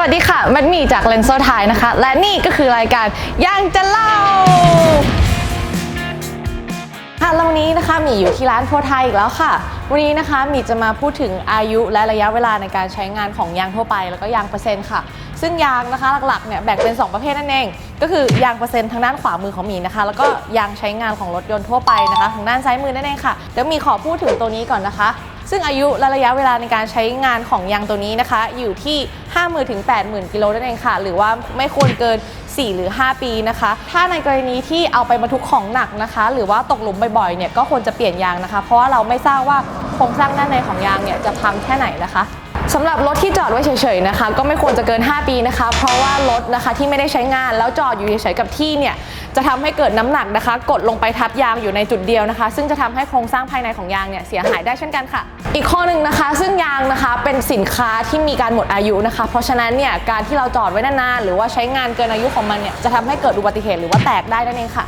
วัสดีค่ะ มันมีจากเลนโซไทยนะคะ และนี่ก็คือรายการยังจะเล่า ค่ะแล้ววันนี้นะคะมีอยู่ที่ร้านโพไทยอีกแล้วค่ะ วันนี้นะคะมีจะมาพูดถึงอายุและระยะเวลาในการใช้งานของยางทั่วไป แล้วก็ยางเปอร์เซ็นต์ค่ะ ซึ่งยางนะคะหลักๆเนี่ยแบ่งเป็น 2 ประเภทนั่นเอง ก็คือยางเปอร์เซ็นต์ทางด้านขวามือของมีนะคะ แล้วก็ยางใช้งานของรถยนต์ทั่วไปนะคะทางด้านซ้ายมือนั่นเองค่ะเดี๋ยวมีขอพูดถึงตัวนี้ก่อนนะคะ ซึ่งอายุและระยะเวลาในการใช้งานของยางตัวนี้นะคะ อยู่ที่ 50,000ถึง80,000 กิโลนั่นเองค่ะ หรือว่าไม่ควรเกิน 4 หรือ 5 ปีนะคะ ถ้าในกรณีที่เอาไปบรรทุกของหนักนะคะ หรือว่าตกหลุมบ่อยๆเนี่ยก็ควรจะเปลี่ยนยางนะคะ เพราะว่าเราไม่ทราบว่าโครงสร้างด้านในของยางเนี่ยจะพังแค่ไหนนะคะ สำหรับรถที่จอดไว้เฉยๆนะคะ ก็ไม่ควรจะเกิน 5 ปีนะคะ เพราะว่ารถนะคะที่ไม่ได้ใช้งานแล้วจอดอยู่เฉยๆกับที่เนี่ยจะทำให้เกิดน้ำหนักนะคะ กดลงไปทับยางอยู่ในจุดเดียวนะคะ ซึ่งจะทำให้โครงสร้างภายในของยางเนี่ยเสียหายได้เช่นกันค่ะ อีกข้อหนึ่งนะคะ ซึ่งยางนะคะเป็นสินค้าที่มีการหมดอายุนะคะ เพราะฉะนั้นเนี่ยการที่เราจอดไว้นานๆหรือว่าใช้งานเกินอายุของมันเนี่ยจะทำให้เกิดอุบัติเหตุหรือว่าแตกได้นั่นเองค่ะ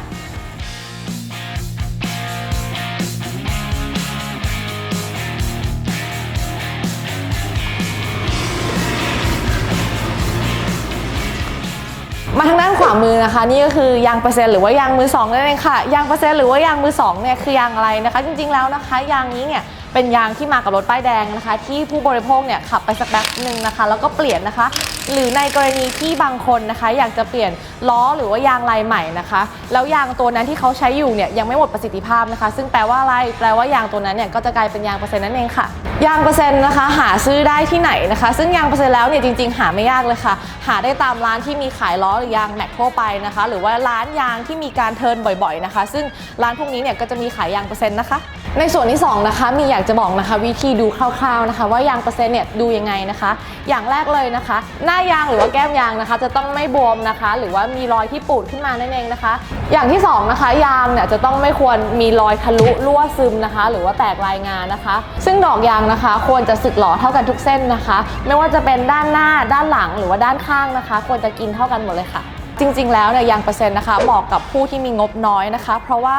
ามือนะคะ นี่ก็คือยางเปอร์เซ็นต์หรือว่ายางมือสองนั่นเองค่ะยางเปอร์เซ็นต์หรือว่ายางมือสองเนี่ยคือยางอะไรนะคะ จริงๆแล้วนะคะยางนี้เนี่ยเป็นยางที่มากับรถป้ายแดงนะคะ ที่ผู้บริโภคเนี่ยขับไปสักแป๊บหนึ่งนะคะ แล้วก็เปลี่ยนนะคะหรือในกรณีที่บางคนนะคะ อยากจะเปลี่ยนล้อหรือว่ายางลายใหม่นะคะ แล้วยางตัวนั้นที่เขาใช้อยู่เนี่ยยังไม่หมดประสิทธิภาพนะคะ ซึ่งแปลว่าอะไรแปลว่ายางตัวนั้นเนี่ยก็จะกลายเป็นยางเปอร์เซ็นต์นั่นเองค่ะ ยางเปอร์เซ็นต์นะคะ หาซื้อได้ที่ไหนนะคะ ซึ่งยางเปอร์เซ็นต์แล้วเนี่ยจริงๆ หาไม่ยากเลยค่ะ หาได้ตามร้านที่มีขายล้อหรือยางแม็กทั่วไปนะคะ หรือว่าร้านยางที่มีการเทิร์นบ่อยๆนะคะ ซึ่งร้านพวกนี้เนี่ยก็จะมีขายยางเปอร์เซ็นต์นะคะ ในส่วนที่สองนะคะมีอยากจะบอกนะคะ วิธีดูคร่าวๆนะคะ ว่ายางเปอร์เซ็นต์เนี่ยดูยังไงนะคะ อย่างแรกเลยนะคะหน้ายางหรือว่าแก้มยางนะคะ จะต้องไม่บวมนะคะ หรือว่ามีรอยที่ปูดขึ้นมานั่นเองนะคะ อย่างที่สองนะคะยางเนี่ยจะต้องไม่ควรมีรอยทะลุรั่วซึมนะคะ หรือว่าแตกลายงานนะคะ ซึ่งดอกยางนะคะ ควรจะสึกหล่อเท่ากันทุกเส้นนะคะ ไม่ว่าจะเป็นด้านหน้าด้านหลังหรือว่าด้านข้างนะคะ ควรจะกินเท่ากันหมดเลยค่ะ จริง ๆ แล้วเนี่ยยางเปอร์เซ็นต์นะคะเหมาะกับผู้ที่มีงบน้อยนะคะ เพราะว่า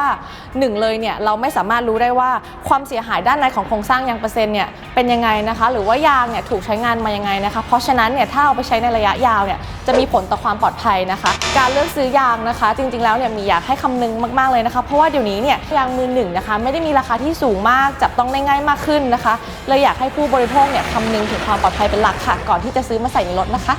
หนึ่งเลยเนี่ยเราไม่สามารถรู้ได้ว่าความเสียหายด้านในของโครงสร้างยางเปอร์เซ็นต์เนี่ยเป็นยังไงนะคะ หรือว่ายางเนี่ยถูกใช้งานมายังไงนะคะ เพราะฉะนั้นเนี่ยถ้าเอาไปใช้ในระยะยาวเนี่ยจะมีผลต่อความปลอดภัยนะคะ การเลือกซื้อยางนะคะ จริง ๆ แล้วเนี่ยมีอยากให้คำนึงมาก ๆ เลยนะคะ เพราะว่าเดี๋ยวนี้เนี่ยยางมือหนึ่งนะคะ ไม่ได้มีราคาที่สูงมากจับต้องได้ง่ายมากขึ้นนะคะเลยอยากให้ผู้บริโภคเนี่ยคำนึงถึงความปลอดภัยเป็นหลักค่ะ ก่อนที่จะซื้อมาใส่ในรถนะคะ